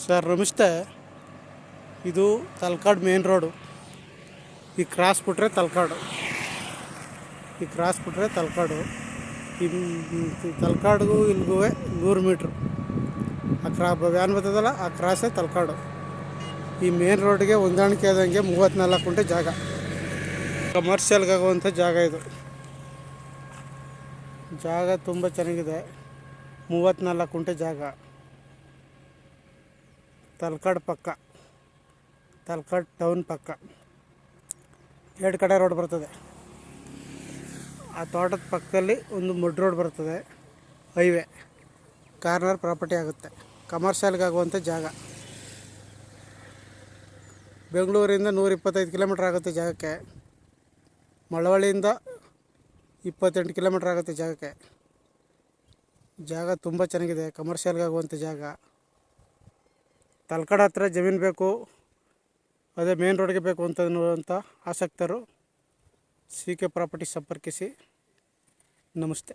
Sir, ನಮಸ್ತೆ. ಇದು Talakadu main road. ಈ ಕ್ರಾಸ್ ಬಿಟ್ರೆ ತಲಕಾಡು. ಈ ಕ್ರಾಸ್ ಬಿಟ್ರೆ ತಲಕಾಡು. ಈ ತಲಕಾಡ್ಗೂ ಇಲ್ಲಿಗೂ ನೂರು ಮೀಟ್ರು. ಆ ಕ್ರಾ, ವ್ಯಾನ್ ಬರ್ತದಲ್ಲ, ಆ ಕ್ರಾಸೇ ತಲಕಾಡು. ಈ ಮೇನ್ ರೋಡ್ಗೆ ಹೊಂದಾಣಿಕೆ ಆದಂಗೆ ಮೂವತ್ತ್ನಾಲ್ಕು ಗುಂಟೆ ಜಾಗ. ಕಮರ್ಷಿಯಲ್ಗೆ ಆಗುವಂಥ ಜಾಗ ಇದು. ಜಾಗ ತುಂಬ ಚೆನ್ನಾಗಿದೆ. ಮೂವತ್ತ್ನಾಲ್ಕು ಗುಂಟೆ ಜಾಗ. ತಲಕಾಡು ಪಕ್ಕ. ತಲ್ಕಡ್ ಟೌನ್ ಪಕ್ಕ. ಎರಡು ಕಡೆ ರೋಡ್ ಬರ್ತದೆ. ಆ ತೋಟದ ಪಕ್ಕದಲ್ಲಿ ಒಂದು ಮಡ್ ರೋಡ್ ಬರ್ತದೆ. ಹೈವೇ. ಕಾರ್ನರ್ ಪ್ರಾಪರ್ಟಿ ಆಗುತ್ತೆ. ಕಮರ್ಷಿಯಲ್ಗಾಗುವಂಥ ಜಾಗ. ಬೆಂಗಳೂರಿಂದ ನೂರಿಪ್ಪತ್ತೈದು ಕಿಲೋಮೀಟ್ರ್ ಆಗುತ್ತೆ ಜಾಗಕ್ಕೆ. ಮಳವಳ್ಳಿಯಿಂದ ಇಪ್ಪತ್ತೆಂಟು ಕಿಲೋಮೀಟ್ರ್ ಆಗುತ್ತೆ ಜಾಗಕ್ಕೆ. ಜಾಗ ತುಂಬ ಚೆನ್ನಾಗಿದೆ. ಕಮರ್ಷಿಯಲ್ಗಾಗುವಂಥ ಜಾಗ. ತಲಕಾಡು ಹತ್ರ ಜಮೀನು ಬೇಕು, ಅದೇ ಮೇನ್ ರೋಡ್ಗೆ ಬೇಕು ಅಂತ ಆಸಕ್ತರು ಸಿ ಕೆ ಪ್ರಾಪರ್ಟಿ ಸಂಪರ್ಕಿಸಿ. ನಮಸ್ತೆ.